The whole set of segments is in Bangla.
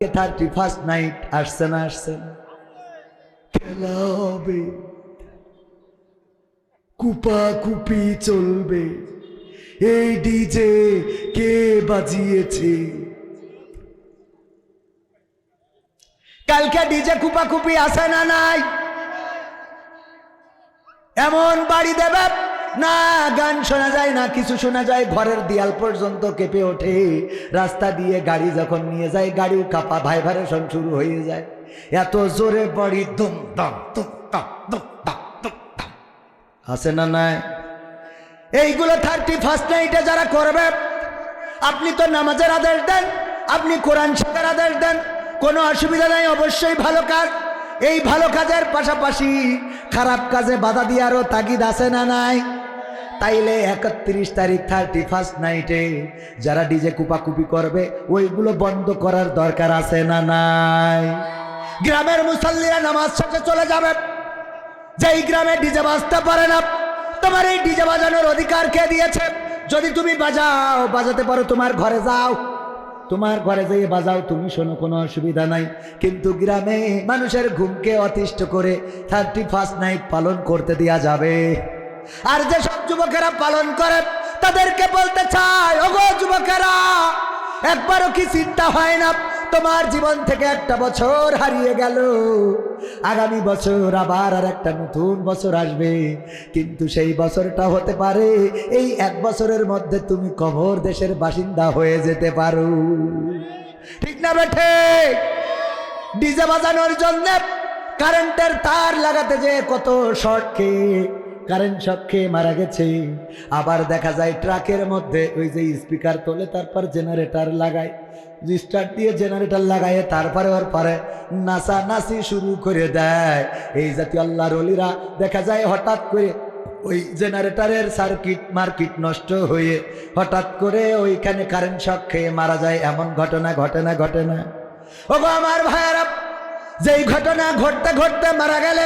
থার্টি ফার্স্ট নাইট আসছে না, আসছে খেলা হবে। কুপা কুপি চলবে। এই ডিজে কে বাজিয়েছে? কালকে ডিজে কুপা কুপি আসে না নাই? এমন বাড়ি দেবে না, গান শোনা যায় না, কিছু শোনা যায়। ঘরের দেয়াল পর্যন্ত কেঁপে ওঠে। রাস্তা দিয়ে গাড়ি যখন নিয়ে যায়, গাড়িও কাপা ভাইব্রেশন শুরু হয়ে যায়। এত জোরে বাড়ি দুম দাম আছে না নাই? এইগুলো থার্টি ফার্স্ট নাইটে যারা করবে, আপনি তো নামাজের আদেশ দেন, আপনি কোরআন শেখার আদেশ দেন, কোনো অসুবিধা নাই, অবশ্যই ভালো কাজ। এই ভালো কাজের পাশাপাশি খারাপ কাজে বাধা দিয়ারও তাগিদ আছে না নাই? তাইলে একত্রিশ তারিখ থার্টি ফার্স্ট নাইটে যারা ডিজে কুপাকুপি করবে, ওইগুলো বন্ধ করার দরকার আছে না নাই? গ্রামের মুসল্লিরা নামাজ শেষে চলে যাবে। যেই গ্রামে ডিজে বাজতে পারে না, তোমার এই ডিজে বাজানোর অধিকার কে দিয়েছে? যদি তুমি বাজাও, বাজাতে পারো তোমার ঘরে যাও। তোমার ঘরে যেয়ে বাজাও, তুমি শোনো কোনো অসুবিধা নাই। কিন্তু গ্রামে মানুষের ঘুমকে অতিষ্ঠ করে থার্টি ফার্স্ট নাইট পালন করতে দেওয়া যাবে। আর যে সব যুবকেরা পালন করে, তাদেরকে বলতে চায় ওগো যুবকেরা, একবারও কি চিন্তা হয় না? তোমার জীবন থেকে একটা বছর হারিয়ে গেল। আগামী বছর আবার আর একটা নতুন বছর আসবে। কিন্তু সেই বছরটা হতে পারে, এই এক বছরের মধ্যে তুমি কবর দেশের বাসিন্দা হয়ে যেতে পারো। ঠিক না বেঠে ডিজে বাজানোর জন্য কারেন্টের তার লাগাতে যে কত শর্ট খেয়ে কারেন্ট শক খেয়ে মারা গেছে। আবার দেখা যায় ট্রাকের মধ্যে ওই যে স্পিকার তোলে, তারপর জেনারেটার লাগায়। স্টার্ট দিয়ে জেনারেটার লাগায়, তারপরে ওর পরে নাচা নাচি শুরু করে দেয়। এই জাতীয় আল্লাহর অলিরা, দেখা যায় হঠাৎ করে ওই জেনারেটারের সার্কিট মার্কিট নষ্ট হয়ে হঠাৎ করে ওইখানে কারেন্ট শক খেয়ে মারা যায়। এমন ঘটনা ঘটে না ঘটে না ও গো আমার ভাইয়ারা, যেই ঘটনা ঘটতে ঘটতে মারা গেলে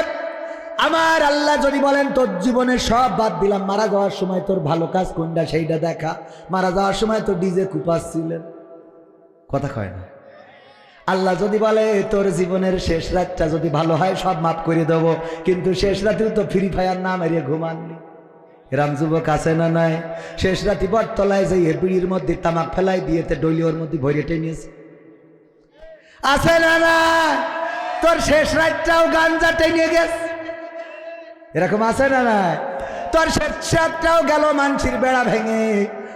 আমার আল্লাহ যদি বলেন, তোর জীবনে সব বাদ দিলাম। মারা যাওয়ার সময় তোর ভালো কাজ কোনটা সেইটা দেখা। মারা যাওয়ার সময় তো ডিজে কুপাস ছিলেন কথা কয় না। আল্লাহ যদি বলে, তোর জীবনের শেষ রাতটা যদি ভালো হয়, সব মাফ করে দেবো। কিন্তু শেষ রাতেও তো ফ্রি ফায়ার না মেরিয়ে ঘুমাননি। এরাম যুবক আছে না নাই? শেষ রাতি বটতলায় যে বিড়ির মধ্যে তামাক ফেলাই দিয়েতে ডলিওর মধ্যে ভরে টেনিয়েছে আছে না না তোর শেষ রাতটাও গাঞ্জা টেনে গেছে। এরকম আছে না না তোর শেষ রাতটাও গেল মানসির বেড়া ভেঙে।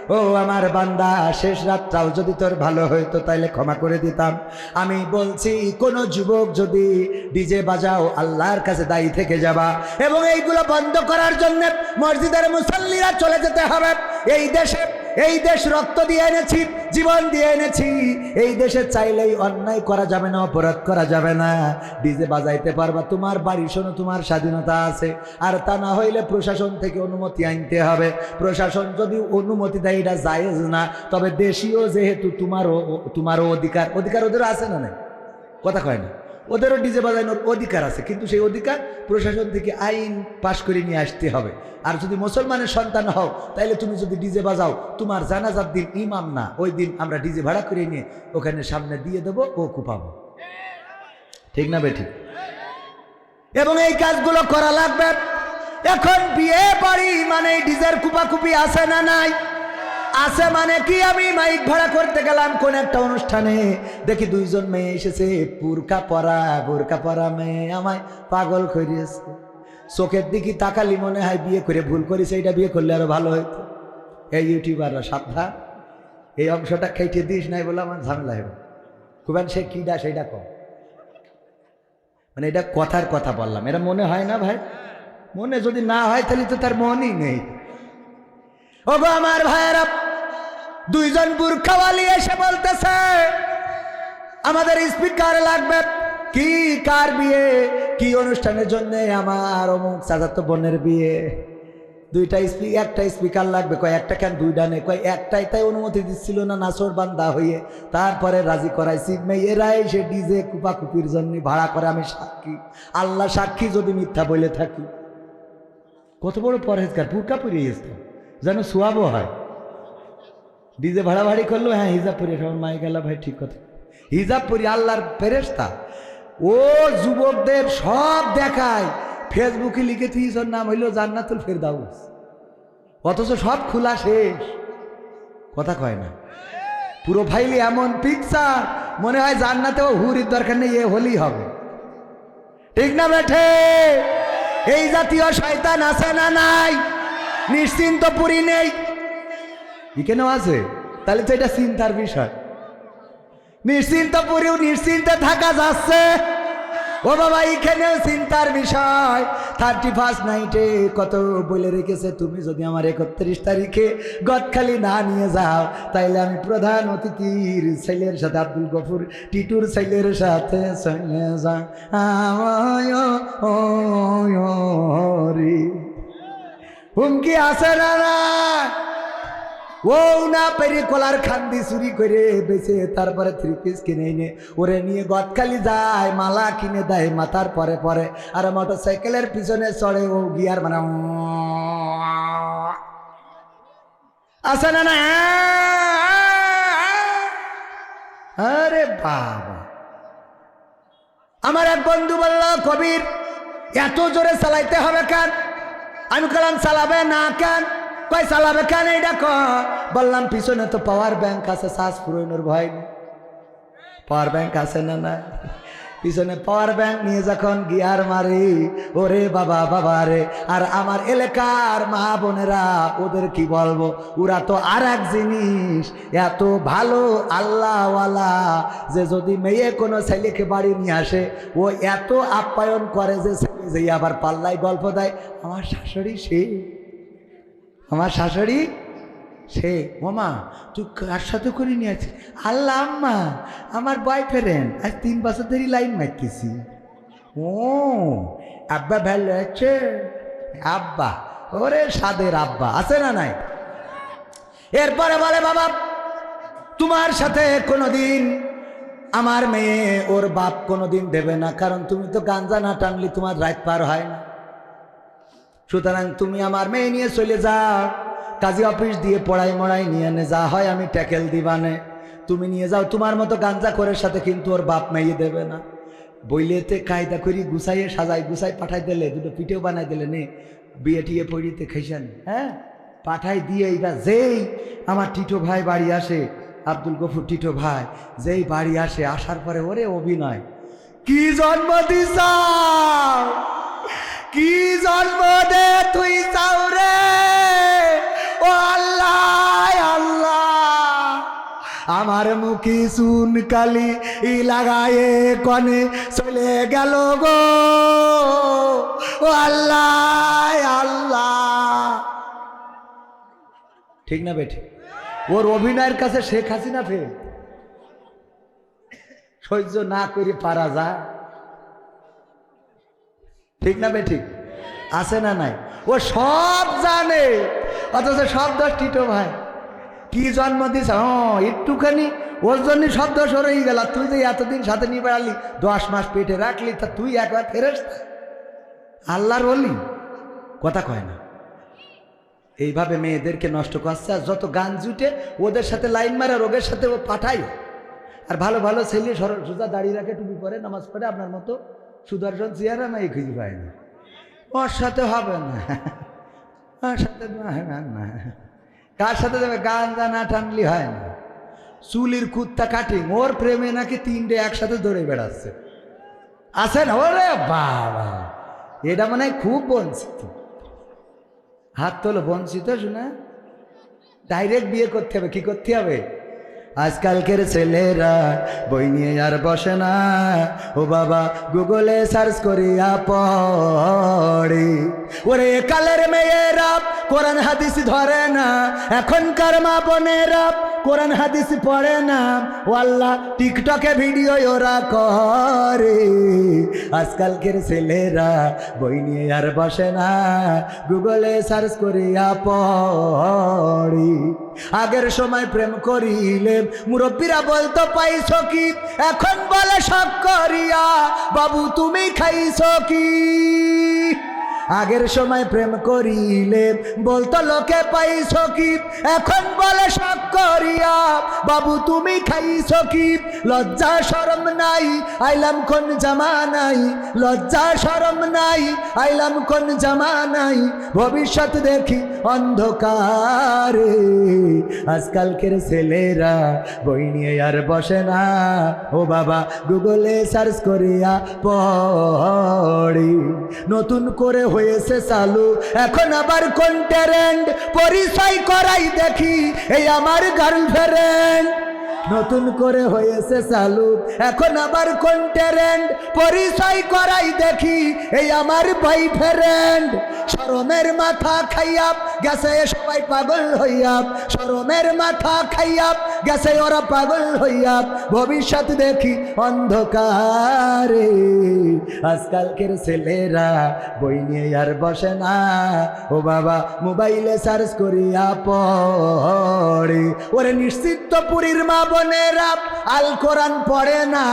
ও আমার বান্দা, শেষ রাতটাও যদি তোর ভালো হইতো, তাইলে ক্ষমা করে দিতাম। আমি বলছি, কোনো যুবক যদি ডিজে বাজাও, আল্লাহর কাছে দায়ী থেকে যাবা। এবং এইগুলো বন্ধ করার জন্য মসজিদের মুসল্লিরা চলে যেতে হবে। এই দেশে এই দেশ রক্ত দিয়ে এনেছি, জীবন দিয়ে এনেছি। এই দেশে চাইলেই অন্যায় করা যাবে না, অপরাধ করা যাবে না। ডিজে বাজাইতে পারবা, তোমার বাড়ি শোনো, তোমার স্বাধীনতা আছে। আর তা না হইলে প্রশাসন থেকে অনুমতি আনতে হবে। প্রশাসন যদি অনুমতি দেয়, এটা জায়েজ না। তবে দেশীয় যেহেতু তোমারও তোমারও অধিকার অধিকার ওদের আছে না কথা কয় না। ওদেরও ডিজে বাজানোর অধিকার আছে, কিন্তু সেই অধিকার প্রশাসন থেকে আইন পাশ করে নিয়ে আসতে হবে। আর যদি মুসলমানের সন্তান হও, তাইলে তুমি যদি ডিজে বাজাও, তোমার জানাজার দিন ইমাম না, ওই দিন আমরা ডিজে ভাড়া করে নিয়ে ওখানে সামনে দিয়ে দেবো, ও কুপাবো। ঠিক না বেঠিক? এবং এই কাজগুলো করা লাগবে। এখন বিয়ে বাড়ি মানে ডিজের কুপাকুপি আছে না নাই? আছে মানে কি? আমি মাইক ভাড়া করতে গেলাম কোন একটা অনুষ্ঠানে। দেখি দুইজন মেয়ে এসেছে। পুরকা পরা, বোরকা পরা মেয়ে আমায় পাগল করিয়েছে। চোখের দিকে তাকালি মনে হয় বিয়ে করে ভুল করেছে, এটা বিয়ে করলে আরও ভালো হইতো। এই ইউটিউবাররা সাবধান। এই অংশটা খেটে দিস, নাই বলে আমার ঝামেলা হবে খুবেন সে কিডা সেইটা কম মানে এটা কথার কথা বললাম। এটা মনে হয় না ভাই? মনে যদি না হয়, তাহলে তো তার মনই নেই। ও গো আমার ভাইয়েরা দুইজন বুর্খাওয়ালি এসে বলতেছে, আমাদের স্পিকার লাগবে। কি কার বিয়ে? কি অনুষ্ঠানের জন্য আমার অমুক চাচাতো বোনের বিয়ে? দুইটা স্পি একটা স্পিকার লাগবে, কয় একটা কেন দুইটা নেই কয় একটাই তাই অনুমতি দিচ্ছিল না নাচর বান্দা হয়ে। তারপরে রাজি করাইছি। মেয়েরা এসে ডিজে কুপাকুপির জন্য ভাড়া করে আমি সাক্ষী। আল্লাহ সাক্ষী যদি মিথ্যা বলে থাকি। কত বড় পরহেজগার পুরকা গেছে যেন সোয়াবও হয়। ডিজে ভাড়া ভাড়ি করল হ্যাঁ হিজাব পরে সবার মাই গেল ভাই ঠিক কথা। হিজাব পরি আল্লাহর ফেরেস্তা ও যুবকদের সব দেখায়। ফেসবুকে লিখে দিয়েছ ওর নাম হইল জান্নাতুল ফেরদাউস। অথচ সব খোলা শেষ। কথা কয় না। পুরো ফাইলে এমন পিকচার মনে হয় জান্নাতেও হুরির দরকার নেই, এ হলেই হবে। ঠিক না বেঠে? এই জাতীয় শয়তান আছে না নাই? নিশ্চিন্ত পুরী নেই। এখানেও আছে তাহলে তো এটা চিন্তার বিষয় নিশ্চিন্ত পুরীও নিশ্চিন্তে থাকা যাচ্ছে ও বাবা এখানেও চিন্তার বিষয় থার্টি ফার্স্ট নাইটে কত বলে রেখেছে তুমি যদি আমার একত্রিশ তারিখে গদখালি না নিয়ে যাও তাইলে আমি প্রধান অতিথির ছেলের সাথে আব্দুল গফুর টিটুর ছেলের সাথে চলে যা আমায় হুমকি আছে না ও না কলার খান্দি চুরি করে তারপরে থ্রি পিস কিনে এনে নিয়ে গদখালি যায়, মালা কিনে মাথার পরে পরে, আর মোটর সাইকেলের পিছনে চড়ে ও গিয়ার না না বাবা। আমার এক বন্ধু বলল, কবির, এত জোরে চালাইতে হবে কেন? আমি কলাম চালাবে না কেন? কয় চালাবে কেন এইটা ক বললাম পিছনে তো পাওয়ার ব্যাংক আছে, শ্বাস পুরনোর ভয় নেই। পাওয়ার ব্যাংক আছে না না পিছনে পাওয়ার ব্যাংক নিয়ে যখন গিয়ার মারি, ওরে বাবা বাবা রে, আর আমার এলাকার মা বোনেরা, ওদের কি বলব? ওরা তো আর এক জিনিস, এত ভালো আল্লাহওয়ালা যে যদি মেয়ে কোনো ছেলেকে বাড়ি নিয়ে আসে, ও এত আপ্যায়ন করে যে ছেলে যে আবার পাল্লায় গল্প দেয়, আমার শাশুড়ি সে আমার শাশুড়ি? সে মামা তুই কার সাথে করে নিয়ে আছিস? আল্লাহ আম্মা, আমার বয়ফ্রেন্ড আজ তিন বছর ধরে লাইন মারতেছি। ও, আব্বা ভালো আছে? আব্বা, ওরে সাদের আব্বা, আছে না নাই? এরপরে বলে, বাবা, তোমার সাথে কোনোদিন আমার মেয়ে ওর বাপ কোনোদিন দেবে না, কারণ তুমি তো গাঞ্জা না টানলি তোমার রাত পার হয় না। সুতরাং তুমি আমার মেয়ে নিয়ে চলে যাও কাজী অফিস দিয়ে পড়াই মড়াই নিয়ে নে, যা হয় আমি ট্যাকেল দিবানে। তুমি নিয়ে যাও, তোমার মতো গাঞ্জা করে সাথে কিন্তু ওর বাপ মেয়ে দেবে না। বইলেতে কায়দা করি গুছাইয়ে সাজাই, গুছাই পাঠাই দিলে, দুটো পিঠেও বানাই দিলে, নে, বিয়ে টিয়ে পড়িতে খেসান হ্যাঁ? পাঠাই দিয়ে এইবার যেই আমার টিটো ভাই বাড়ি আসে, আব্দুল গফুর টিটো ভাই, যেই বাড়ি আসে, আসার পরে ওরে অভিনয়। কি জন্ম দিছাও কি জন্ম দে তুই চাও রে? ও আল্লাহ আল্লাহ। আমার মুখি সুন কালি ই লাগায়ে কনে চলে গেল গো। ও আল্লাহ আল্লাহ। ঠিক না বেঠি? ওর অভিনয়ের কাছে শেখ হাসিনা ফের। সহ্য না করে পারা যায়। ঠিক না বে ঠিক? আছে না নাই? ও সব জানে। অথচ সব দোষ টিটো ভাই। কি জন্ম দিস হ্যাঁ একটুখানি ওর জন্য সব দোষ ওর হয়ে গেল। তুই যে এতদিন সাথে নিয়ে বেড়ালি, দশ মাস পেটে রাখলি, তা তুই একবার ফেরেস আল্লাহর বলি কথা কয় না। এইভাবে মেয়েদেরকে নষ্ট করছে, আর যত গান জুটে ওদের সাথে লাইন মারা রোগের সাথে ও পাঠাই আর ভালো ভালো ছেলে সরল সোজা দাঁড়িয়ে রাখে, টুপি পরে নামাজ পড়ে, আপনার মতো সুদর্শন চেয়ারা না এই খুঁজে পায় না। ওর সাথে হবে না। ওর সাথে না না না। কার সাথে যাবে? গান জানা টানলি হয় না। চুলির কুত্তা কাটিং, ওর প্রেমে নাকি তিনটে একসাথে দৌড়ে বেড়াচ্ছে। আছে না? ওরে বাবা! এটা মনে খুব বঞ্চিত। হাত তোলো, বঞ্চিত শুনে। ডাইরেক্ট বিয়ে করতে হবে, কি করতে হবে? আজকালকের ছেলেরা বই নিয়ে আর বসে না। ও বাবা, গুগলে সার্চ করিয়া পড়ে। ওরে কালের মেয়েরা কোরআন হাদিস ধরে না। এখনকার মা বোনেরা কোরআন হাদিস পড়ে না। ও আল্লাহ, টিকটকে ভিডিও ওরা করে। আজকালকের ছেলেরা বই নিয়ে আর বসে না। গুগলে সার্চ করিয়া পড়ি। আগের সময় প্রেম করিলে মুরব্বীরা বলতো, পাইছ কি? এখন বলে সব করিয়া, বাবু তুমি খাইছ কি? আগের সময় প্রেম করিলে বলতো, লোকে পাইছ কি? এখন বলে শখ করিয়া। বাবু, তুমি খাইছ কি? লজ্জা, শরম নাই, আইলাম কোন জামা নাই। লজ্জা, শরম নাই, আইলাম কোন জামা নাই। ভবিষ্যৎ দেখি অন্ধকারে। আজকালকের ছেলেরা বই নিয়ে আর বসে না। ও বাবা, গুগলে সার্চ করিয়া পড়ি। নতুন করে হয়েছে চালু। এখন আবার কোন ট্যারেন্ট পরিচয় করাই দেখি, এই আমার গার্লফ্রেন্ড নতুন করে হয়েছে চালু। এখন আবার কোন ট্যারেন্ট পরিচয় করাই দেখি, এই আমার ভাই ফ্রেন্ড শরমের মাথা খাইয়া গেছে সবাই পাগল হইয়া সরমের মাথা খাইয়া, গেছে ওরা পাগল হইয়া, ভবিষ্যৎ দেখি অন্ধকারে। আজকালকের ছেলেরা বই নিয়ে আর বসে না, ও বাবা মোবাইলে সার্চ করিয়া পড়ে। ওরে নিশ্চিত পুরীর মা বোনেরা, আল কোরআন পড়ে না,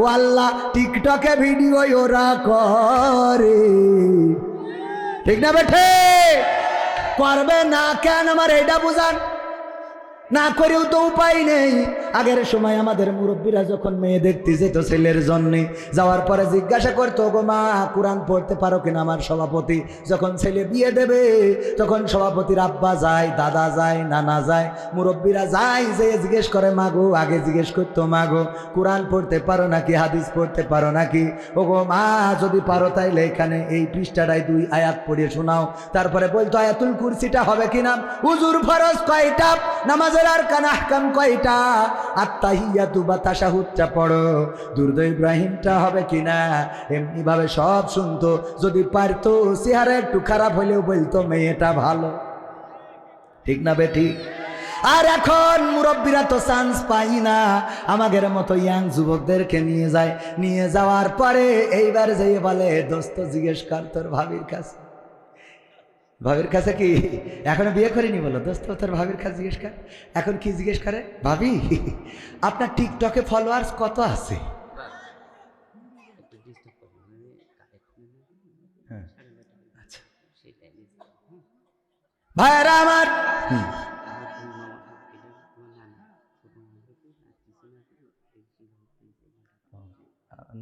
ও আল্লাহ টিকটকে ভিডিও ওরা করে। ঠিক না বেঠে? করবে না কেন আমার এটা বুঝান? না করেও তো উপায় নেই। আগের সময় আমাদের মুরব্বীরা যখন মেয়ে দেখতে যেত ছেলের জন্যে যাওয়ার পরে জিজ্ঞাসা করতো গো মা, কোরআন পড়তে পারো কিনা আমার সভাপতি? যখন ছেলে বিয়ে দেবে, তখন সভাপতির আব্বা যায়, দাদা যায়, নানা যায়, মুরব্বীরা যায় যে জিজ্ঞেস করে মাগো আগে জিজ্ঞেস করতো মাগো কোরআন পড়তে পারো নাকি, হাদিস পড়তে পারো নাকি? ও গো মা, যদি পারো তাইলে এখানে এই পৃষ্ঠাটায় দুই আয়াত পড়িয়ে শোনাও। তারপরে বলতো, আয়াতুল কুরসিটা হবে কিনা? উজুর ফরজ কয়টা? নামাজের একটু খারাপ হলেও বলতো, মেয়েটা ভালো। ঠিক না বেটি? আর এখন মুরব্বীরা তো চান্স পাই না। আমাদের মতো ইয়াং যুবকদেরকে নিয়ে যায়। নিয়ে যাওয়ার পরে এইবার যেয়ে বলে, দোস্ত, জিজ্ঞেস কর তোর ভাবির কাছে। ভাবির কাছে কি এখনও বিয়ে করিনি বলো? দোস্ত তোর ভাবির কাছে জিজ্ঞেস কর। এখন কি জিজ্ঞেস করে? ভাবি আপনার টিকটকে ফলোয়ার্স কত আছে? হ্যাঁ, আচ্ছা। ভাইরা আমার!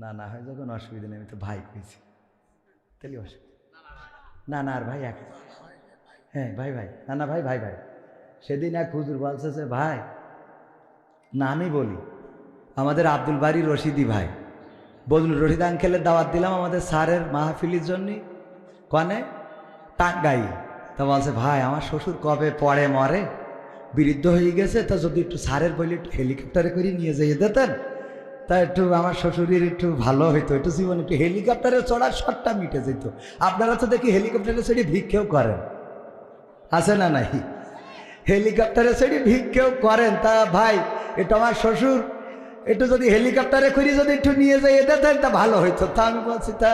না না হয় যখন অসুবিধা নেই আমি তো ভাই কইছি। তাহলে অসুবিধা। না না আর ভাই এক। হ্যাঁ ভাই ভাই। না না, ভাই ভাই ভাই। সেদিন এক হুজুর বলছে যে ভাই, না, আমি বলি। আমাদের আব্দুল বাড়ি রশিদি ভাই। বদলুল রশিদ আঙ্কেলের দাওয়াত দিলাম আমাদের স্যারের মাহফিলির জন্যে। কনে? টাঙ্গাই তা বলছে, ভাই, আমার শ্বশুর কবে পড়ে, মরে? বৃদ্ধ হয়ে গেছে, তা যদি একটু স্যারের বলি একটু হেলিকপ্টারে করে নিয়ে যেয়ে দিতেন, তা একটু আমার শ্বশুরের একটু ভালো হইতো। একটু জীবন একটু হেলিকপ্টারে চড়ার শটটা মিটে যেত। আপনারা তো দেখি হেলিকপ্টারে চড়ে ভিক্ষেও করেন। আছে না নাই? হেলিকপ্টারে চড়ে ভিক্ষেও করেন। তা ভাই, এটা আমার শ্বশুর। একটু যদি হেলিকপ্টারে করে যদি একটু নিয়ে যাই দিতেন তা ভালো হইতো। তা আমি বলছি, তা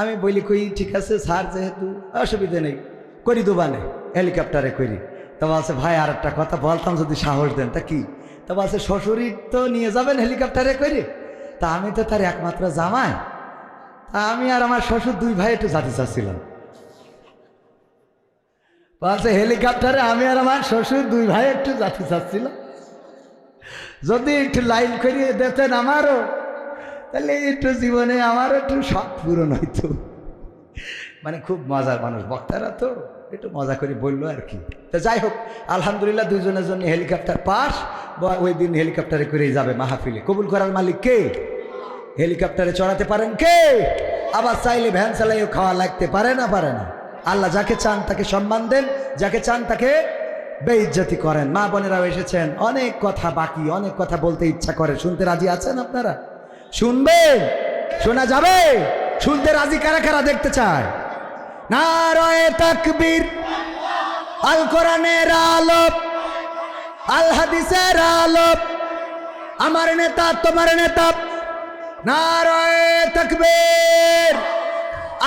আমি বলি, কই, ঠিক আছে, স্যার যেহেতু, অসুবিধা নেই, করি দুবানে হেলিকপ্টারে করি তা বলছে, ভাই আর একটা কথা বলতাম, যদি সাহস দেন। তা কি? তা বলছে, শ্বশুরই তো নিয়ে যাবেন হেলিকপ্টারে করে তা আমি তো তার একমাত্র জামাই। তা আমি আর আমার শ্বশুর দুই ভাই একটু জাতি চাচ্ছিলাম। বলছে হেলিকপ্টারে আমি আর আমার শ্বশুর দুই ভাই একটু জাতি চাচ্ছিলাম যদি একটু লাইন করিয়ে দিতেন আমারও, তাহলে একটু জীবনে আমারও একটু শখ পূরণ হইতো। মানে খুব মজার মানুষ, বক্তারা তো একটু মজা করে বলল আর কি। তো যাই হোক, আলহামদুলিল্লাহ দুজনের জন্য হেলিকপ্টার পাস, বা ওই দিন হেলিকপ্টারে করেই যাবে মাহফিলে। কবুল করার মালিক কে? হেলিকপ্টারে চড়াতে পারেন কে? আবার চাইলে ভ্যান চালাইও খাওয়া লাগতে পারে না পারে না। আল্লাহ যাকে চান তাকে সম্মান দেন, যাকে চান তাকে বেইজ্জতি করেন। মা বোনেরাও এসেছেন, অনেক কথা বাকি, অনেক কথা বলতে ইচ্ছা করে। শুনতে রাজি আছেন আপনারা? শুনবেন শোনা যাবে? শুনতে রাজি কারা কারা দেখতে চায়? নারায় তাকবীর, আল কোরআনের আলোপ আল হাদিসের আলোপ আমার নেতা, তোমার নেতা। নারায় তাকবীর,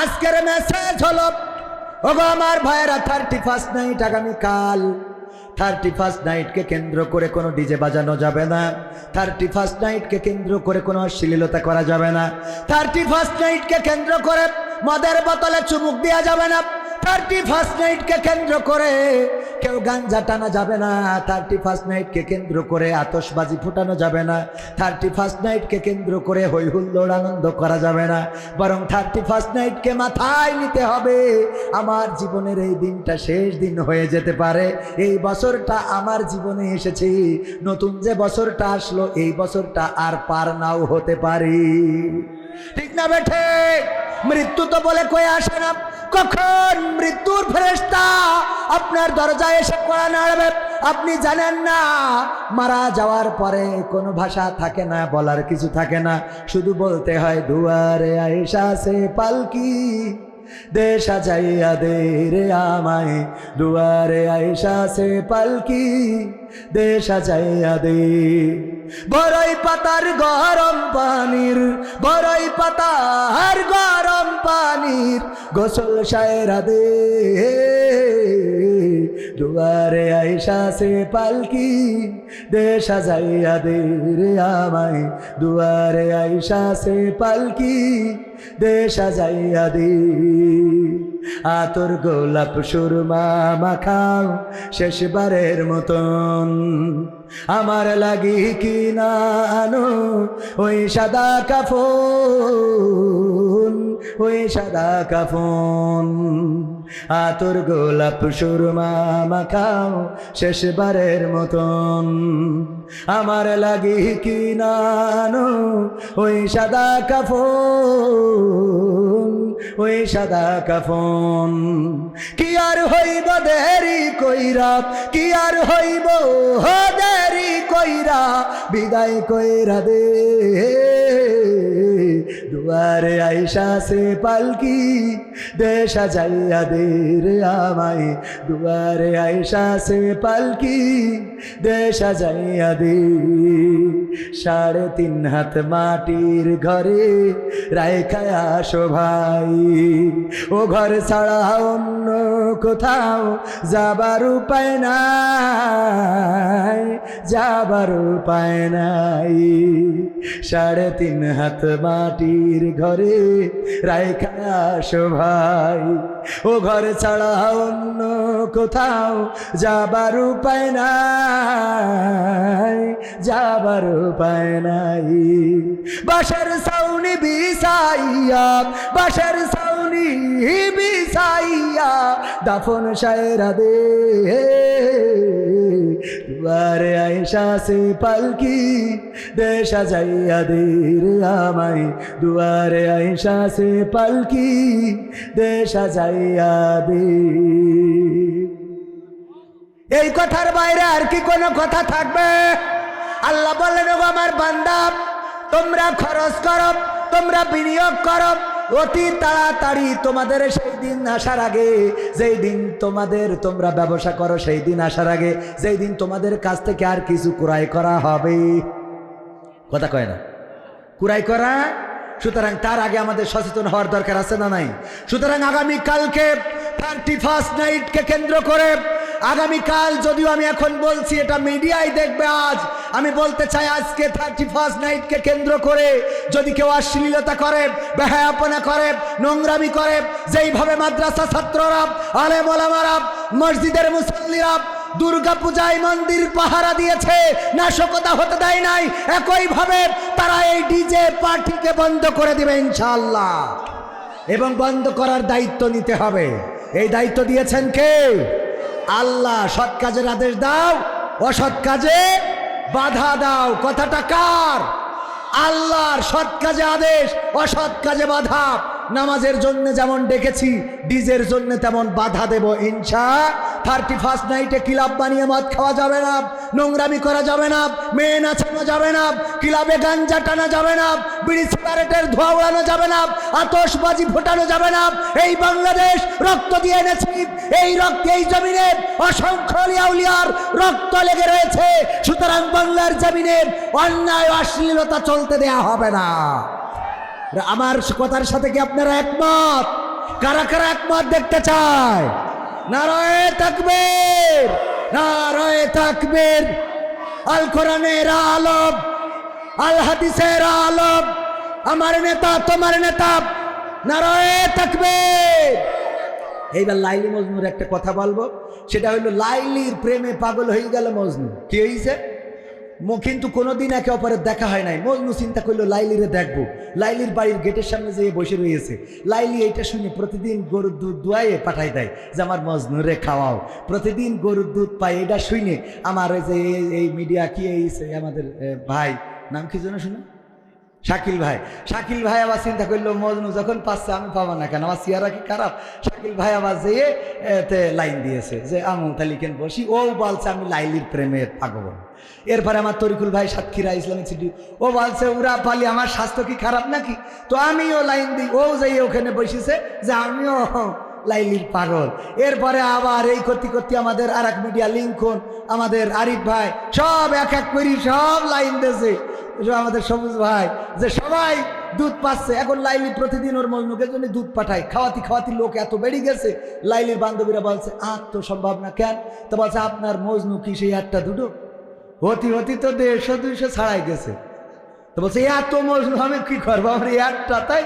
আজকের মেসেজ হলো ওগো আমার ভাইয়েরা থার্টি ফার্স্ট নাইট আগামীকাল। থার্টি ফার্স্ট নাইটকে কেন্দ্র করে কোনো ডিজে বাজানো যাবে না। থার্টি ফার্স্ট নাইটকে কেন্দ্র করে কোনো অশ্লীলতা করা যাবে না। থার্টি ফার্স্ট নাইটকে কেন্দ্র করে মদের বোতলে চুমুক দেওয়া যাবে না। থার্টি ফার্স্ট নাইটকে কেন্দ্র করে কেউ গাঞ্জা টানা যাবে না, থার্টি ফার্স্ট নাইটকে কেন্দ্র করে আতশবাজি ফুটানো যাবে না, থার্টি ফার্স্ট নাইটকে কেন্দ্র করে হই হুল্লোড় আনন্দ করা যাবে না, বরং থার্টি ফার্স্ট নাইটকে মাথায় নিতে হবে, আমার জীবনের এই দিনটা শেষ দিন হয়ে যেতে পারে, এই বছরটা আমার জীবনে এসেছি, নতুন যে বছরটা আসলো, এই বছরটা আর পার নাও হতে পারি। ঠিক না বেঠে মৃত্যু তো বলে কয়ে আসে না। কখন মৃত্যুর ফেরেস্তা আপনার দরজায় এসে কড়া নাড়বে? আপনি জানেন না, মারা যাওয়ার পরে কোনো ভাষা থাকে না, বলার কিছু থাকে না। শুধু বলতে হয়, দুয়ারে আয়েশা সে পালকি দে সাজাইয়া দে রে আমায়। দুয়ারে আয়েশা সে পালকি দে সাজাইয়া দে। বড়ই পাতার গরম পানির বড়ই পাতার গরম পানির গোসল সায়রা দে। দুয়ারে আয়সা সে পালকি দে সাজাইয়া দে রে আমায়। দুয়ারে আয়সা সে পালকি দে সাজাইয়া দে। আতর গোলাপ সুরমা মাখাও শেষবারের মতন। আমার লাগি কি না আনো? ওই সাদা কাফন, ওই সাদা কাফন। আতর গোলাপ সুরমা মাখাও শেষবারের মতন। আমার লাগি কি না আনো? ওই সাদা কাফন ওই সাদা কাফন। কি আর হইব দেরি কইরা, কি আর হইব দেরি কইরা, বিদায় কইরা দে। দুয়ারে আইসা সে পালকি দে সাজাইয়া দে আমায়। দুয়ারে আইসা সে পালকি দে সাজাইয়া দে সাড়ে তিন হাত মাটির ঘরে রায়খায় আসো ভাই। ও ঘর ছাড়া অন্য কোথাও যাবার উপায় নাই, যাবার উপায় নাই। সাড়ে তিন হাত মাটির ঘরে রায়খানা ভাই। ও ঘর ছাড়া অন্য কোথাও যাবার উপায় নাই, যাবার উপায় নাই। বাসার সাউনি বিষাইয়া বাসার সাউনি বিসাইয়া দাফন সায়রা দে। দুয়ারে আয়সা সে পালকি দে সাজাইয়া দে রে আমায়। দুয়ারে আয়সা সে পালকি দে সাজাইয়া দে। এই কথার বাইরে আর কি কোনো কথা থাকবে? আল্লাহ বললেন আমার বান্দা, তোমরা খরচ করো, তোমরা বিনিয়োগ করো অতি তাড়াতাড়ি তোমাদের সেই দিন আসার আগে, যেই দিন তোমাদের তোমরা ব্যবসা করো, সেই দিন আসার আগে, যেই দিন তোমাদের কাছ থেকে আর কিছু ক্রয় করা হবে। কথা কয় না? কুরাই করা? সুতরাং তার আগে আমাদের সচেতন হওয়ার দরকার আছে না নাই? সুতরাং আগামী কালকে থার্টি ফার্স্ট নাইটকে কেন্দ্র করে আগামীকাল যদিও আমি এখন বলছি, এটা মিডিয়ায় দেখবে আজ। আমি বলতে চাই, আজকে থার্টি ফার্স্ট নাইটকে কেন্দ্র করে যদি কেউ অশ্লীলতা করে, বেহায়াপনা করে, নোংরামি করে, যেইভাবে মাদ্রাসা ছাত্ররা, আলেম ওলামারা, মসজিদের মুসল্লিরা দুর্গা পূজায় মন্দির পাহারা দিয়েছে, নাশকতা হতে দেয় নাই, একইভাবে তারা এই ডিজে পার্টিকে বন্ধ করে দিবে ইনশাল্লাহ এবং বন্ধ করার দায়িত্ব নিতে হবে। এই দায়িত্ব দিয়েছেন কে? আল্লাহ সৎ কাজের আদেশ দাও, অসৎ কাজে বাধা দাও। কথাটা কার? আল্লাহর সৎ কাজে আদেশ, অসৎ কাজে বাধা। নামাজের জন্য যেমন ডেকেছি, ডিজের জন্য তেমন বাধা দেব ইনসা থার্টি ফার্স্ট নাইটে ক্লাব বানিয়ে মদ খাওয়া যাবে না, নোংরামি করা যাবে না, মেয়ে নাচানো যাবে না, ক্লাবে গাঞ্জা টানা যাবে না, বিড়ি সিগারেটের ধোয়া উড়ানো যাবে না আতসবাজি ফোটানো যাবে না, এই বাংলাদেশ রক্ত দিয়ে এনেছি, এই রক্ত এই জমিনে অসংখ্য লিয়াউলিয়ার রক্ত লেগে রয়েছে, সুতরাং বাংলার জমিনে অন্যায় অশ্লীলতা চলতে দেয়া হবে না। আমার কথার সাথে কি আপনারা একমত? কারা কারা একমত দেখতে চায়? নারায় তাকবীর নারায় তাকবীর। আল কোরআনের আলম, আল হাদিসের আলম, আমার নেতা, তোমার নেতা, নারায়ে থাকবে এইবার লাইলি মজনুর একটা কথা বলব, সেটা হইল লাইলির প্রেমে পাগল হয়ে গেল মজনু। কি হয়েছে কিন্তু কোনোদিন একে অপরের দেখা হয় নাই। মজনু চিন্তা করল, লাইলিরে দেখব। লাইলির বাড়ির গেটের সামনে যেয়ে বসে রয়েছে। লাইলি এইটা শুনে প্রতিদিন গরুর দুধ দুয়াইয়ে পাঠাই দেয় যে, আমার মজনুরে খাওয়াও। প্রতিদিন গরুর দুধ পাই এটা শুনে আমার ওই যে এই- মিডিয়া কি এই আমাদের ভাই, নাম কি যেন শুনে? শাকিল ভাই শাকিল ভাই আবার চিন্তা করল, মজনু যখন পাচ্ছে আমি পাবো না কেন? আমার সিয়ারা কি খারাপ? শাকিল ভাই আবার যেয়ে এতে লাইন দিয়েছে যে, আমি আমু তালিকেন বসি? ও বলছে, আমি লাইলির প্রেমের পাগল। এরপরে আমার তরিকুল ভাই সাতক্ষীরা ইসলামিক সিটি, ও বলছে ওরা পালি, আমার স্বাস্থ্য কি খারাপ নাকি? তো আমিও লাইন দিই, ও যাই ওখানে বসেছে যে, আমিও লাইলির পাগল। এরপরে আবার এই করতে করতে আমাদের আর এক মিডিয়া লিঙ্কন, আমাদের আরিফ ভাই, সব এক এক করি সব লাইন দিয়েছে। আমাদের সবুজ ভাই, যে সবাই দুধ পাচ্ছে, এখন লাইলি প্রতিদিন ওর মজনুকের জন্য দুধ পাঠায়। খাওয়াতি খাওয়াতি লোক এত বেড়ে গেছে, লাইলির বান্ধবীরা বলছে, আর তো সম্ভব না কেন? তো বলছে, আপনার মজনু কি সেই একটা দুটো? হতি হতি তো দেড়শো, দুইশো ছাড়াই গেছে। তো বলছে এত মজনু, আমি কি করব? আমার একটা তাই?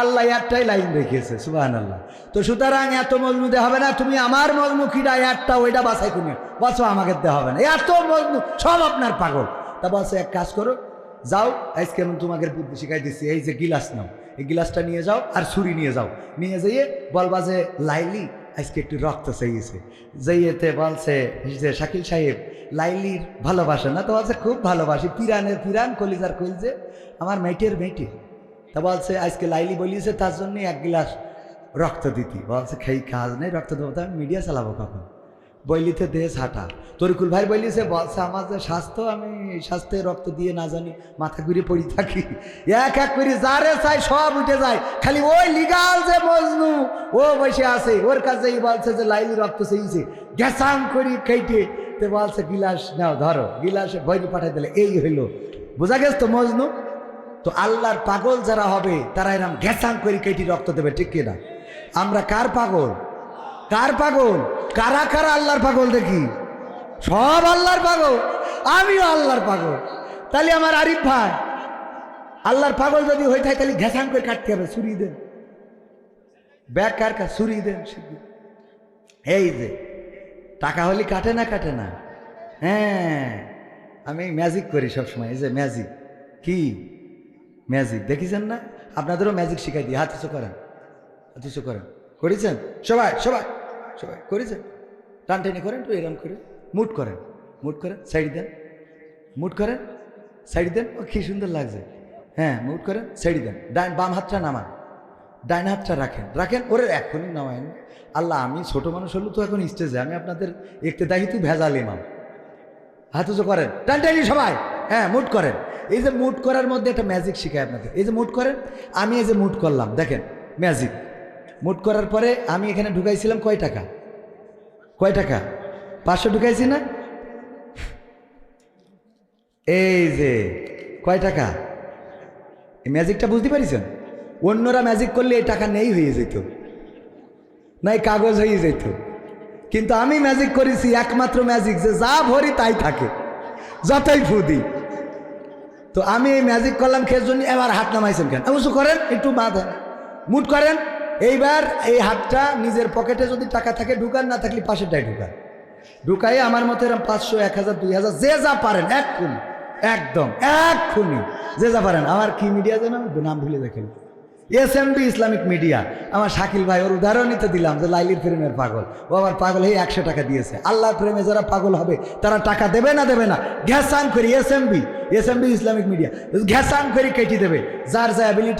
আল্লাহ একটাই লাইন রেখেছে সুবাহান আল্লাহ তো সুতরাং এত মজনু দেওয়া হবে না, তুমি আমার মজনু কিটা একটা ওইটা বাছাই করে। বলছো আমাকে দেওয়া হবে না। এত মজনু, সব আপনার পাগল। তা বলছে এক কাজ করো, যাও, আজকে আমি তোমাকে বুদ্ধি শিখাই দিচ্ছি এই যে গিলাস নাও, এই গিলাসটা নিয়ে যাও আর ছুরি নিয়ে যাও। নিয়ে যেয়ে বলবা যে, লাইলি, আজকে একটু রক্ত চাইছে যেইতে বলছে যে, শাকিল সাহেব, লাইলির ভালোবাসে না? তো বলছে, খুব ভালোবাসি, পিরানের পিরান, কলিজার কলিজে, আমার মেটের মেটে তা বলছে, আজকে লাইলি বলিয়েছে, তার জন্য এক গিলাস রক্ত দিতি। বলছে খেই কাজ নেই, রক্ত দেবো তো আমি মিডিয়া চালাবো কখন? বইলিতে দেশ হাঁটা। তরিকুল ভাই বলিছে বলছে, আমার যে স্বাস্থ্য, আমি স্বাস্থ্যে রক্ত দিয়ে না জানি মাথা ঘুরে পড়ি থাকি। এক এক করে, যারে চাই সব উঠে যায়। খালি ওই লিগাল যে মজনু, ও বসে আছে। ওর কাছেই বলছে যে, লাইলি রক্ত চেয়েছে। গ্যাসাং করি খেইটে তে বলছে, গিলাস নাও, ধরো। গিলাসে বইনি পাঠাই দিলে। এই হইল। বোঝা গেছে তো মজনু? তো আল্লাহর পাগল যারা হবে, তারা এরম ঘেসাং করে কেটি রক্ত দেবে, ঠিক কিনা? আমরা কার পাগল? কার পাগল? কারা কারা আল্লাহর পাগল দেখি? সব আল্লাহর পাগল। আমিও আল্লাহর পাগল। তাহলে আমার আরিফ ভাই, আল্লাহর পাগল যদি হয়ে থাকে, তাহলে ঘেসাং করে কাটতে হবে, ছুরি দেন। ব্যাগ কার কার ছুরি দেন এই যে, টাকা হলে কাটে না কাটে না। হ্যাঁ আমি ম্যাজিক করি সবসময়, এই যে ম্যাজিক। কি? ম্যাজিক, দেখেছেন না? আপনাদেরও ম্যাজিক শিখাই দিই। হাত উঁচু করেন, হাত উঁচু করেন। করেছেন? সবাই সবাই। সবাই করেছেন টানটানি করেন তো, এরম করে। মুট করেন মুট করেন সাইড দেন। মুট করেন সাইড দেন। ও, কি সুন্দর লাগছে। হ্যাঁ মুট করেন সাইড দেন। ডান, বাম হাতটা নামান। ডাইন হাতটা রাখেন। রাখেন, ওরে এখনই নামায়েন। আল্লাহ, আমি ছোট মানুষ হলো তো এখন স্টেজে আমি আপনাদের একটু দায়িত্ব ভেজাল ইমাম। হাত উঁচু করেন। টানটানি সবাই। হ্যাঁ মুট করেন। এই যে মুট করার মধ্যে একটা ম্যাজিক শিখায় আপনাদের। এই যে মুট করেন, আমি এই যে মুট করলাম, দেখেন ম্যাজিক মুট করার পরে আমি এখানে ঢুকাইছিলাম কয় টাকা? কয় টাকা? পাঁচশো ঢুকাইছি না? এই যে, কয় টাকা? ম্যাজিকটা বুঝতে পারিছেন? অন্যরা ম্যাজিক করলে এই টাকা নেই হয়ে যেত। নাই কাগজ হয়ে যেত। কিন্তু আমি ম্যাজিক করেছি একমাত্র ম্যাজিক, যে যা ভরি তাই থাকে। যতই ফুদি তো আমি এই ম্যাজিক করলাম খেয়ে জন্য, এবার হাত নামাইছেন কেন? অবশ্য করেন, একটু মাথা মুট করেন এইবার এই হাতটা নিজের পকেটে যদি টাকা থাকে, ঢুকান, না থাকলে পাশেরটাই ঢুকান। ঢুকাই আমার মতো এরকম পাঁচশো, এক হাজার, দুই হাজার, যে যা পারেন, এক খুন, একদম, এক খুনি, যে যা পারেন। আমার কি মিডিয়া যেন আমি নাম ভুলে দেখেন S M B Islamic media আমার শাকিল ভাই, ওর উদাহরণই তো দিলাম যে লাইলির প্রেমের পাগল। ও আবার পাগল হয়ে একশো টাকা দিয়েছে। আল্লাহর প্রেমে যারা পাগল হবে, তারা টাকা দেবে না দেবে না? ঘ্যাসান করি S M B S M B Islamic media ঘ্যাসান করি, কেটে দেবে। যার যা অ্যাবিলিটি